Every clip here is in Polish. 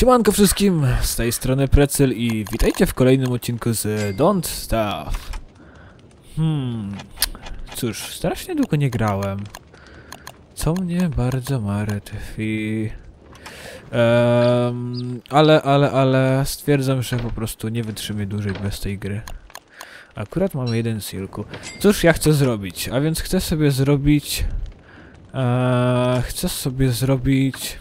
Siemanko wszystkim, z tej strony Precyl i witajcie w kolejnym odcinku z Don't Starve. Hmm, cóż, strasznie długo nie grałem. Co mnie bardzo martwi. Em, ale, ale, ale stwierdzam, że po prostu nie wytrzymię dłużej bez tej gry. Akurat mamy jeden silku. Cóż ja chcę zrobić? A więc chcę sobie zrobić... E, chcę sobie zrobić...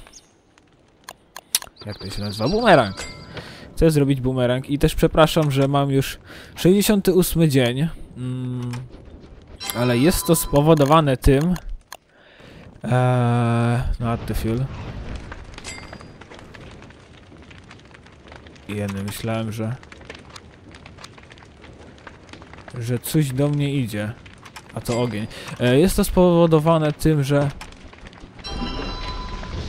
Jak to się nazywa? Bumerang. Chcę zrobić bumerang i też przepraszam, że mam już 68 dzień. Mm, ale jest to spowodowane tym... Eee, not the fuel. Jeny, myślałem, że... Że coś do mnie idzie. A to ogień. E, jest to spowodowane tym, że...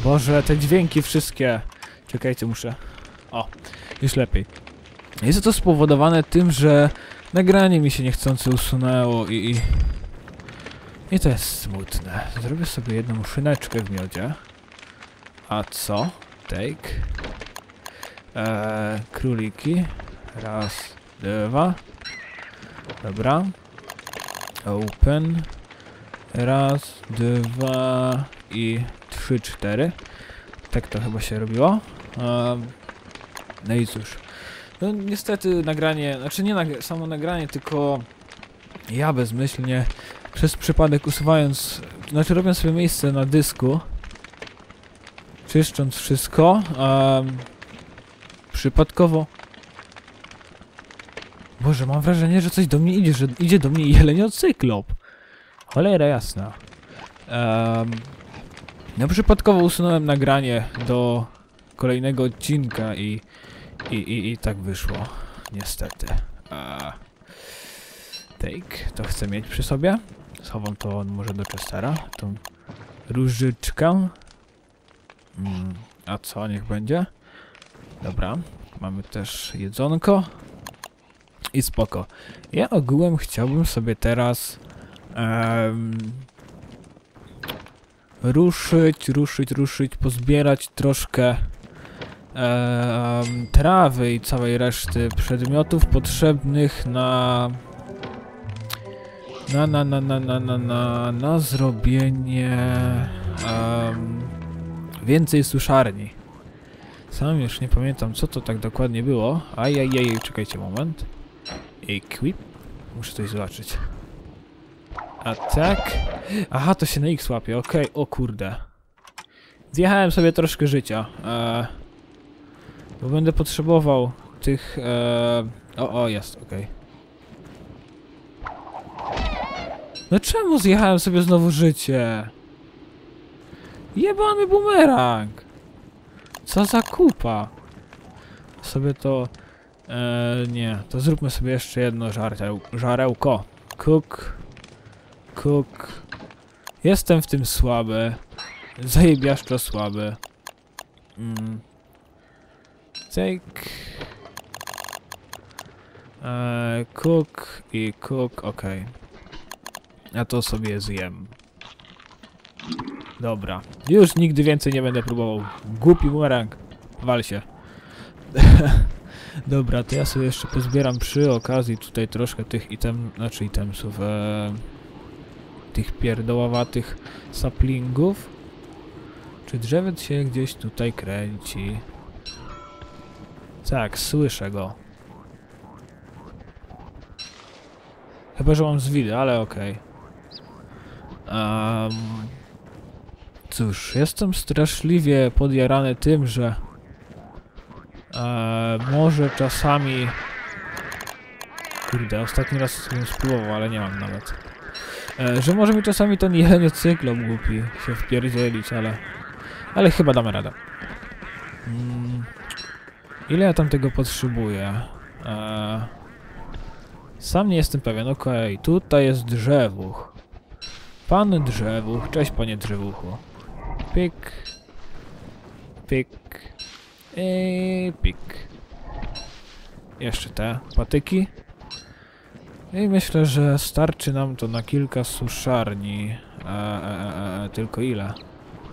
Boże, te dźwięki wszystkie. Czekajcie, muszę... O, już lepiej. Jest to spowodowane tym, że nagranie mi się niechcący usunęło i... I, to jest smutne. Zrobię sobie jedną szyneczkę w miodzie. A co? Take. Eee, króliki. Raz, dwa. Dobra. Open. Raz, dwa i trzy, cztery. Tak to chyba się robiło. No i cóż. No niestety nagranie, znaczy nie samo nagranie, tylko ja bezmyślnie przez przypadek usuwając, znaczy robiąc sobie miejsce na dysku, czyszcząc wszystko, um, przypadkowo Boże, mam wrażenie, że coś do mnie idzie, że idzie do mnie jeleniocyklop. Cholera jasna. Um, no przypadkowo usunąłem nagranie do kolejnego odcinka i, i, i, i tak wyszło. Niestety. Take, to chcę mieć przy sobie. Schowam to może do Chestera, tą różyczkę. Mm, a co, niech będzie. Dobra, mamy też jedzonko. I spoko. Ja ogółem chciałbym sobie teraz em, ruszyć, ruszyć, ruszyć, pozbierać troszkę em, trawy i całej reszty przedmiotów potrzebnych na na na na na na na na, na zrobienie więcej suszarni. Sam już nie pamiętam co to tak dokładnie było. Ajajaj, czekajcie moment. Equip. Muszę coś zobaczyć. Atak. Aha, to się na X łapie, okej, o kurde. Zjechałem sobie troszkę życia. E, bo będę potrzebował tych... E, o, o, jest, okej. No czemu zjechałem sobie znowu życie? Jebany bumerang! Co za kupa? Sobie to... Eee, nie, to zróbmy sobie jeszcze jedno żareł, żarełko. Cook. Cook. Jestem w tym słaby. Zajebiaszczo słaby. Mm. Take. Eee, cook i cook, ok. Ja to sobie zjem. Dobra. Już nigdy więcej nie będę próbował. Głupi bumerang. Wal się. Dobra, to ja sobie jeszcze pozbieram przy okazji tutaj troszkę tych item, znaczy itemsów, e, tych pierdołowatych saplingów. Czy drzewiec się gdzieś tutaj kręci? Tak, słyszę go. Chyba, że mam zwidy, ale okej. Okay. Um, cóż, jestem straszliwie podjarany tym, że Eee, może czasami... Kurde, ostatni raz sobie spróbował, ale nie mam nawet. Eee, że może mi czasami ten jeleniocyklop głupi się wpierdzielić, ale... Ale chyba damy radę. Mm, ile ja tam tego potrzebuję? Eee, sam nie jestem pewien, okej. Okay. Tutaj jest drzewuch. Pan drzewuch. Cześć, panie drzewuchu. Pik. Pik. I pik. Jeszcze te patyki. I myślę, że starczy nam to na kilka suszarni. E, e, e, e tylko ile?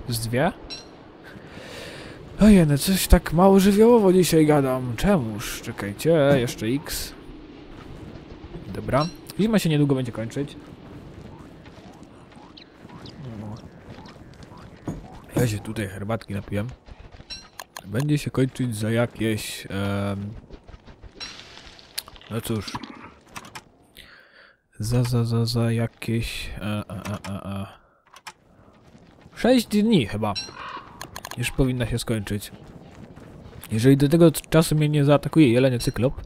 Z dwie? Ojej, coś tak mało żywiołowo dzisiaj gadam. Czemuż? Czekajcie, jeszcze X. Dobra. Zima się niedługo będzie kończyć. Ja się tutaj herbatki napiłem. Będzie się kończyć za jakieś... em, no cóż. Za, za, za, za jakieś... E, e, e. 6 dni chyba. Już powinna się skończyć. Jeżeli do tego czasu mnie nie zaatakuje jelenie cyklop,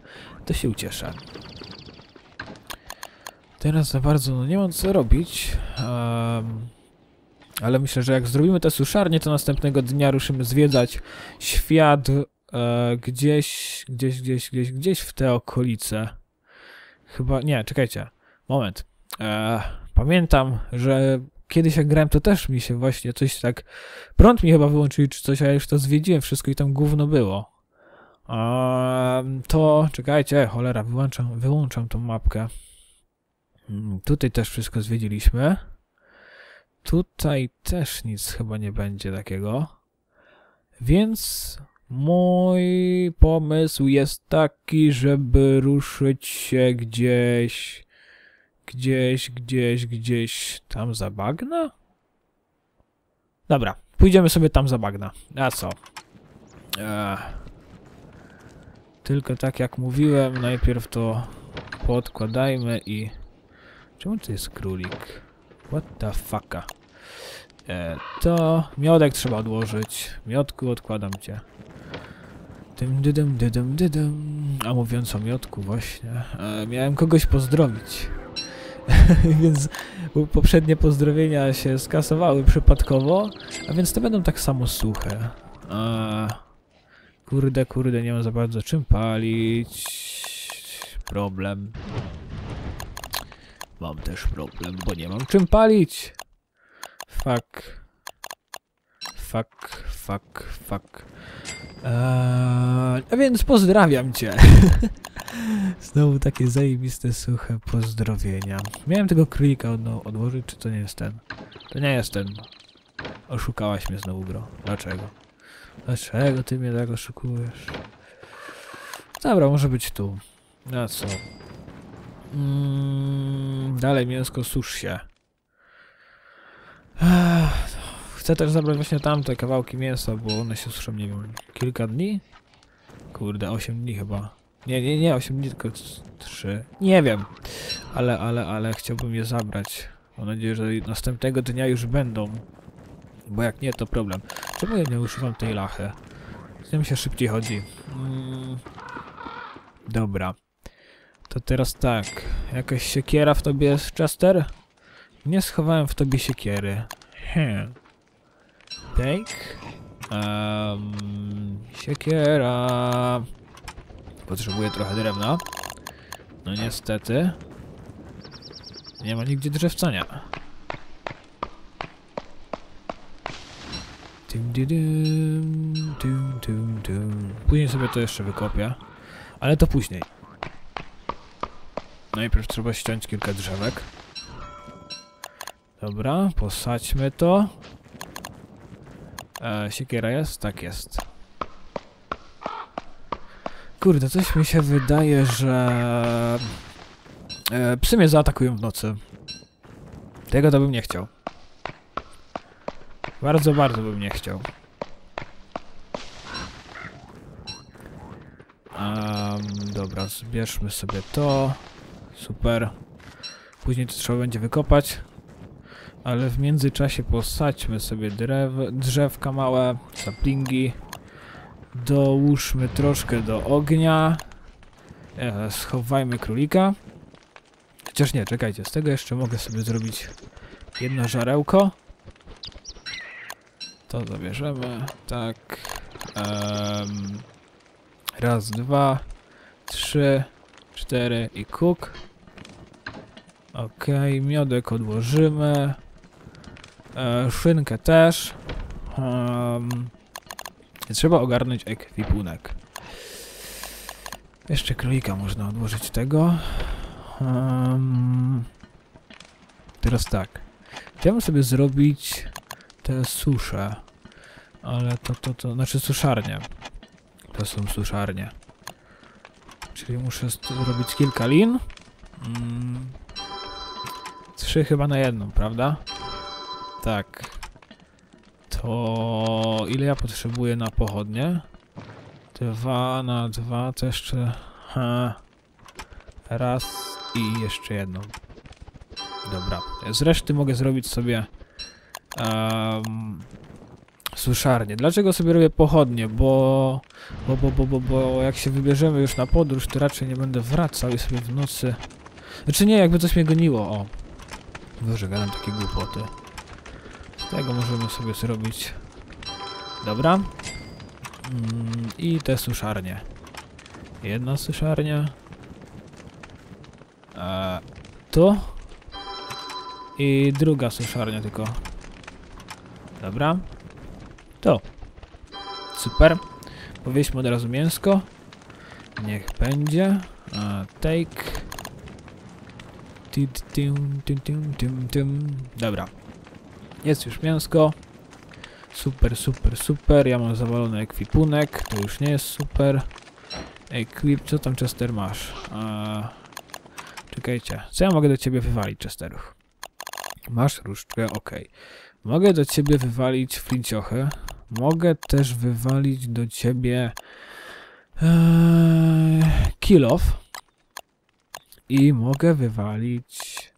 to się ucieszę. Teraz za bardzo no nie mam co robić. em, ale myślę, że jak zrobimy te suszarnie, to następnego dnia ruszymy zwiedzać świat e, gdzieś, gdzieś, gdzieś, gdzieś, gdzieś w te okolice. Chyba, nie, czekajcie. Moment. E, pamiętam, że kiedyś jak grałem, to też mi się właśnie coś tak... Prąd mi chyba wyłączyli czy coś, a ja już to zwiedziłem wszystko i tam gówno było. Ehm, to, czekajcie, cholera, wyłączam, wyłączam tą mapkę. Mm, Tutaj też wszystko zwiedziliśmy. Tutaj też nic chyba nie będzie takiego. Więc mój pomysł jest taki, żeby ruszyć się gdzieś, gdzieś, gdzieś, gdzieś tam za bagna? Dobra, pójdziemy sobie tam za bagna. A co? Ech. Tylko tak jak mówiłem, najpierw to podkładajmy i... Czemu to jest królik? What the fucka? E, to miodek trzeba odłożyć. Miodku, odkładam cię. Dym, dydym, dydym, dydym. A mówiąc o miodku właśnie, e, miałem kogoś pozdrowić. więc poprzednie pozdrowienia się skasowały przypadkowo, a więc te będą tak samo suche. E, kurde, kurde, nie mam za bardzo czym palić. Problem. Mam też problem, bo nie mam czym palić. Fuck. Fuck, fuck, fuck. Eee, a więc pozdrawiam cię. Znowu takie zajebiste, suche pozdrowienia. Miałem tego królika od, odłożyć, czy to nie jest ten? To nie jest ten. Oszukałaś mnie znowu, bro. Dlaczego? Dlaczego ty mnie tak oszukujesz? Dobra, może być tu. Na co? Mm, dalej mięsko, susz się. Chcę też zabrać właśnie tamte kawałki mięsa, bo one się suszą, nie wiem, kilka dni? Kurde, 8 dni chyba. Nie, nie, nie, 8 dni, tylko 3. Nie wiem. Ale, ale, ale chciałbym je zabrać. Mam nadzieję, że następnego dnia już będą. Bo jak nie, to problem. Czemu ja nie używam tej lachy? Z tym się szybciej chodzi. Mm. Dobra. To teraz tak. Jakaś siekiera w tobie jest, Chester? Nie schowałem w tobie siekiery. Hmm. Take. Um, siekiera. Potrzebuję trochę drewna. No niestety. Nie ma nigdzie drzewcania. Później sobie to jeszcze wykopię. Ale to później. Najpierw trzeba ściąć kilka drzewek. Dobra, posadźmy to. E, siekiera jest? Tak jest. Kurde, coś mi się wydaje, że... E, psy mnie zaatakują w nocy. Tego to bym nie chciał. Bardzo, bardzo bym nie chciał. Um, dobra, zbierzmy sobie to. Super. Później to trzeba będzie wykopać. Ale w międzyczasie posadźmy sobie drew, drzewka małe, saplingi. Dołóżmy troszkę do ognia. E, schowajmy królika. Chociaż nie, czekajcie, z tego jeszcze mogę sobie zrobić jedno żarełko. To zabierzemy, tak. Em, raz, dwa, trzy, cztery i kuk. Okej, miodek odłożymy. E, szynkę też. Um, trzeba ogarnąć ekwipunek. Jeszcze królika można odłożyć tego. Um, teraz tak. Chciałbym sobie zrobić te susze. Ale to, to, to, znaczy suszarnie. To są suszarnie. Czyli muszę zrobić kilka lin. Mm. Trzy chyba na jedną, prawda? Tak. To ile ja potrzebuję na pochodnie? Dwa na dwa to jeszcze... Ha. Raz i jeszcze jedną. Dobra. Z reszty mogę zrobić sobie um, suszarnię. Dlaczego sobie robię pochodnie? Bo, bo, bo, bo, bo, bo jak się wybierzemy już na podróż, to raczej nie będę wracał i sobie w nocy... Znaczy nie, jakby coś mnie goniło, o. Boże, gadam takie głupoty. Tego możemy sobie zrobić... Dobra. Mm, I te suszarnie. Jedna suszarnia. A tu. I druga suszarnia tylko. Dobra. To. Super. Powieźmy od razu mięsko. Niech będzie. A, take. Tim, tim, tim, tim, tim. Dobra. Jest już mięsko. Super, super, super. Ja mam zawalony ekwipunek. To już nie jest super. Equip, co tam Chester masz? A, czekajcie. Co ja mogę do ciebie wywalić, Chesteruch? Masz różdżkę, ok. Mogę do ciebie wywalić flinciochy. Mogę też wywalić do ciebie ee, kill off. I mogę wywalić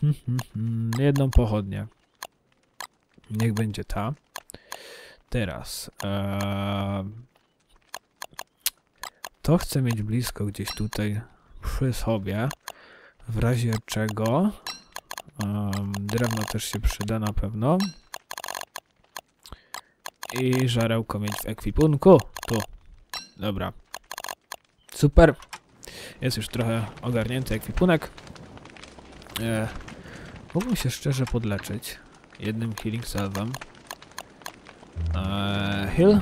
hmm, hmm, hmm, jedną pochodnię. Niech będzie ta. Teraz. Eee, to chcę mieć blisko gdzieś tutaj przy sobie. W razie czego. em, drewno też się przyda na pewno. I żarełko mieć w ekwipunku. Tu. Dobra. Super. Jest już trochę ogarnięty ekwipunek. E, mógłbym się szczerze podleczyć. Jednym healing salvem. E, heal.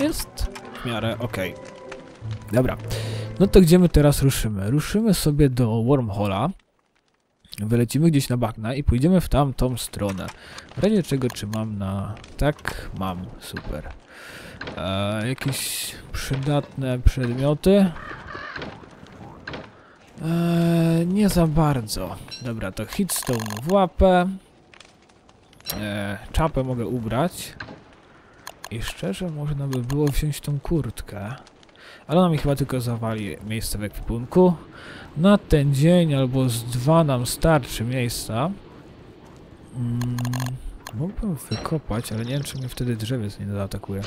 Jest w miarę ok. Dobra. No to gdzie my teraz ruszymy? Ruszymy sobie do Wormhola. Wylecimy gdzieś na bagna i pójdziemy w tamtą stronę. W razie czego czy mam na... Tak, mam. Super. E, jakieś przydatne przedmioty? E, nie za bardzo. Dobra, to hitstone w łapę. E, czapę mogę ubrać. I szczerze można by było wziąć tą kurtkę. Ale ona mi chyba tylko zawali miejsce w ekwipunku. Na ten dzień albo z dwa nam starczy miejsca. Mm, mógłbym wykopać, ale nie wiem czy mnie wtedy drzewiec nie zaatakuje.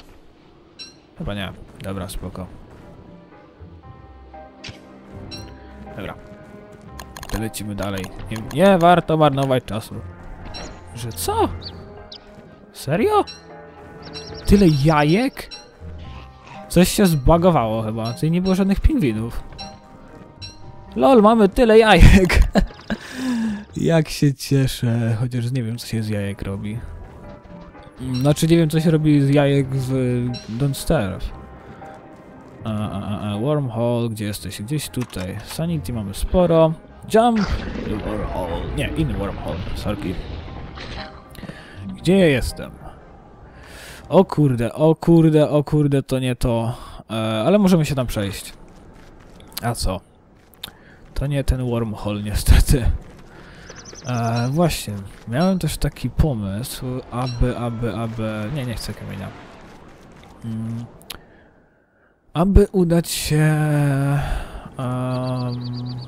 Chyba nie. Dobra, spoko. Dobra. To lecimy dalej. Nie, nie warto marnować czasu. Że co? Serio? Tyle jajek? Coś się zbagowało chyba. Tutaj nie było żadnych pingwinów. Lol, mamy tyle jajek. Jak się cieszę. Chociaż nie wiem, co się z jajek robi. Znaczy, nie wiem, co się robi z jajek w Don't Starve. A, a, a, wormhole, gdzie jesteś? Gdzieś tutaj. Sanity mamy sporo. Jump! Wormhole. Nie, inny wormhole. Sorki. Gdzie ja jestem? O kurde, o kurde, o kurde, to nie to. E, ale możemy się tam przejść. A co? To nie ten wormhole niestety. E, właśnie, miałem też taki pomysł, aby, aby, aby... Nie, nie chcę kamienia. Mm. Aby udać się... Um,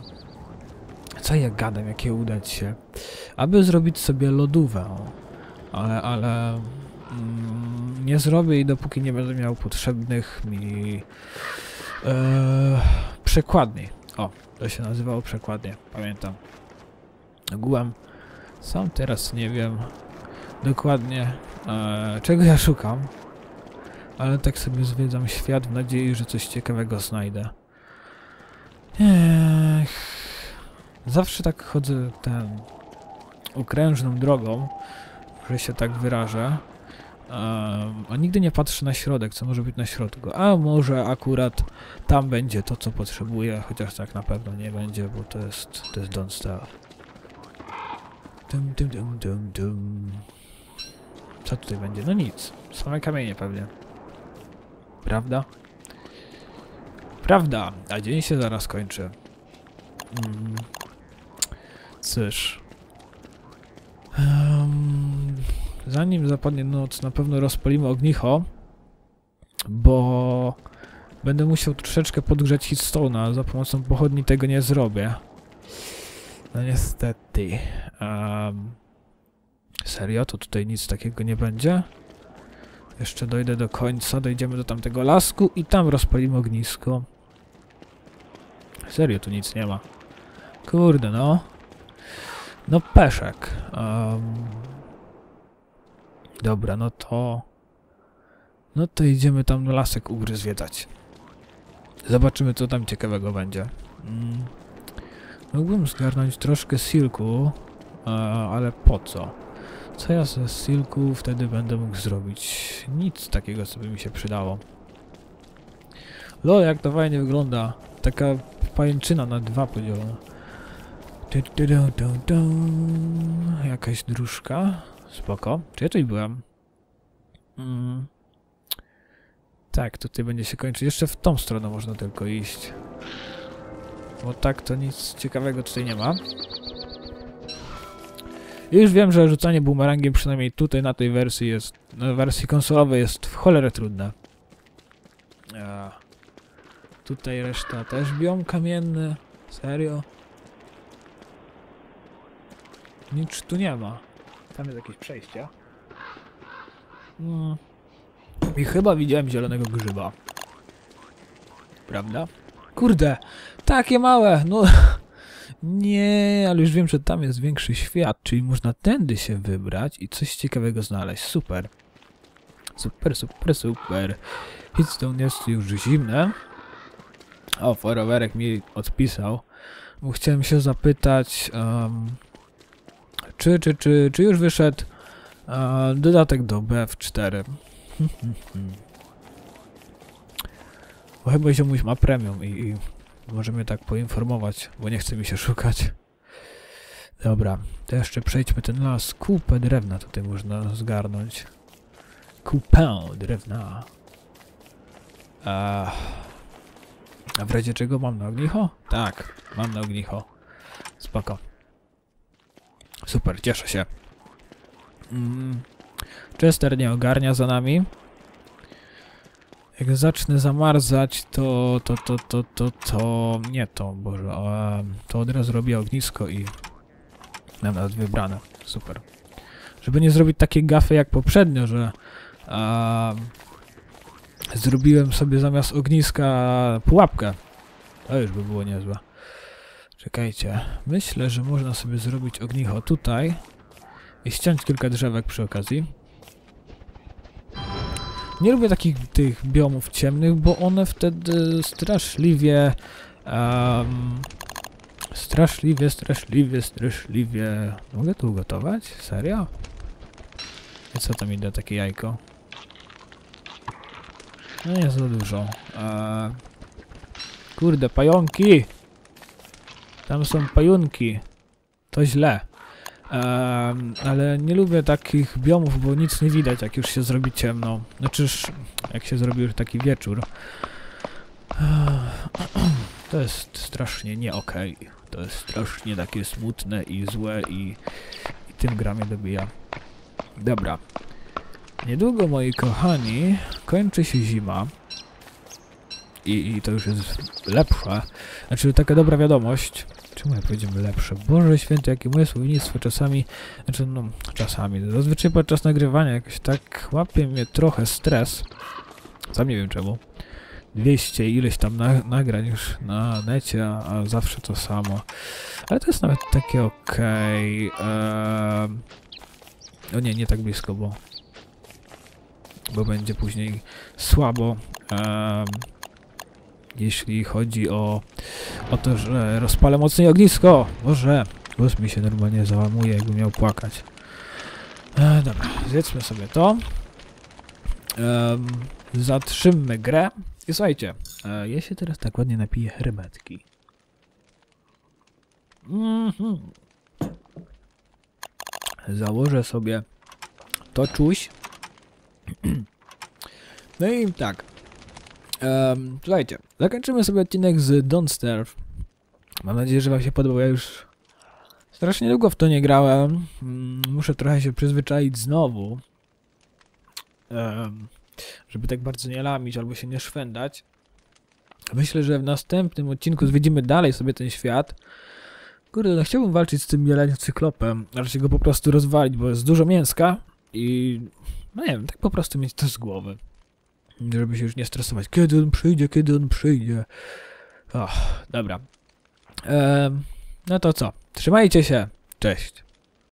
co ja gadam, jakie udać się? Aby zrobić sobie lodówę. Ale, ale... Mm, nie zrobię i dopóki nie będę miał potrzebnych mi... E, przekładni. O, to się nazywało przekładnie, pamiętam. Ogółem sam teraz nie wiem dokładnie e, czego ja szukam, ale tak sobie zwiedzam świat w nadziei, że coś ciekawego znajdę. Ech, zawsze tak chodzę ten okrężną drogą, że się tak wyrażę. A nigdy nie patrzę na środek, co może być na środku. A może akurat tam będzie to, co potrzebuję, chociaż tak na pewno nie będzie, bo to jest, to jest Don't Starve. Dum, dum, dum, dum, dum. Co tutaj będzie? No nic. Same kamienie pewnie. Prawda? Prawda, a dzień się zaraz kończy. Mm. Cóż. Em, zanim zapadnie noc, na pewno rozpalimy ognicho, bo będę musiał troszeczkę podgrzać hitstone'a, za pomocą pochodni tego nie zrobię. No niestety. Em, serio? To tutaj nic takiego nie będzie? Jeszcze dojdę do końca, dojdziemy do tamtego lasku i tam rozpalimy ognisko. Serio, tu nic nie ma. Kurde, no. No peszek. Em, dobra, no to... No to idziemy tam lasek u góry zwiedzać. Zobaczymy, co tam ciekawego będzie. Mm. Mógłbym zgarnąć troszkę silku, e, ale po co? Co ja ze silku wtedy będę mógł zrobić? Nic takiego, co by mi się przydało. Lo, jak to fajnie wygląda. Taka pajęczyna na dwa podzielona. Jakaś dróżka. Spoko. Czy ja tutaj byłem? Mm. Tak, tutaj będzie się kończyć. Jeszcze w tą stronę można tylko iść. Bo tak to nic ciekawego tutaj nie ma. Już wiem, że rzucanie bumerangiem przynajmniej tutaj na tej wersji jest, na wersji konsolowej jest w cholerę trudne. A, tutaj reszta też biom kamienne. Serio? Nic tu nie ma. Tam jest jakieś przejście. Mm. I chyba widziałem zielonego grzyba. Prawda? Kurde, takie małe, no... Nie, ale już wiem, że tam jest większy świat, czyli można tędy się wybrać i coś ciekawego znaleźć. Super. Super, super, super. Hitstone jest już zimne. O, forowerek mi odpisał. Bo chciałem się zapytać, em, czy, czy, czy, czy już wyszedł e, dodatek do BF4. Bo chyba ziomuś ma premium i, i może mnie tak poinformować, bo nie chce mi się szukać. Dobra, to jeszcze przejdźmy ten las. Kupę drewna tutaj można zgarnąć. Kupę drewna. A, w razie czego mam na ognicho? Tak, mam na ognicho. Spoko. Super, cieszę się. Mm. Chester nie ogarnia za nami. Jak zacznę zamarzać, to, to, to, to, to, to, nie to, boże, to od razu robię ognisko i mam nawet wybrane. Super. Żeby nie zrobić takiej gafy jak poprzednio, że a, zrobiłem sobie zamiast ogniska pułapkę. To już by było niezłe. Czekajcie. Myślę, że można sobie zrobić ognicho tutaj i ściąć kilka drzewek przy okazji. Nie lubię takich tych biomów ciemnych, bo one wtedy straszliwie... Um, straszliwie, straszliwie, straszliwie... Mogę tu ugotować? Serio? I co tam idę, takie jajko? No nie za dużo. Eee, kurde, pająki! Tam są pajunki. To źle. Em, ale nie lubię takich biomów, bo nic nie widać, jak już się zrobi ciemno. Znaczy, już jak się zrobi już taki wieczór. To jest strasznie nie okej. To jest strasznie takie smutne i złe i, i tym gra mnie dobija. Dobra. Niedługo, moi kochani, kończy się zima. I, I to już jest lepsze. Znaczy, taka dobra wiadomość. Czemu ja powiedziemy lepsze? Boże święty, jakie moje słownictwo czasami, znaczy no, czasami, zazwyczaj podczas nagrywania jakoś tak łapie mnie trochę stres. Sam nie wiem czemu. 200 ileś tam na, nagrań już na necie, a, a zawsze to samo. Ale to jest nawet takie okej. Okay. O nie, nie tak blisko, bo bo będzie później słabo. Em, jeśli chodzi o, o to, że rozpalę mocniej ognisko. Boże, głos mi się normalnie załamuje, jakby miał płakać. E, dobra, zjedzmy sobie to. Em, zatrzymmy grę. I słuchajcie, e, ja się teraz tak ładnie napiję herbatki. Mhm. Założę sobie to czuś. No i tak. Um, słuchajcie, zakończymy sobie odcinek z Don't Starve. Mam nadzieję, że wam się podobał. Ja już strasznie długo w to nie grałem. Mm, Muszę trochę się przyzwyczaić znowu. Em, żeby tak bardzo nie lamić albo się nie szwendać. Myślę, że w następnym odcinku zwiedzimy dalej sobie ten świat. Kurde, no chciałbym walczyć z tym jeleniocyklopem, ale się go po prostu rozwalić, bo jest dużo mięska i no nie wiem, tak po prostu mieć to z głowy. Żeby się już nie stresować. Kiedy on przyjdzie, kiedy on przyjdzie. Och, dobra. Em, no to co? Trzymajcie się. Cześć.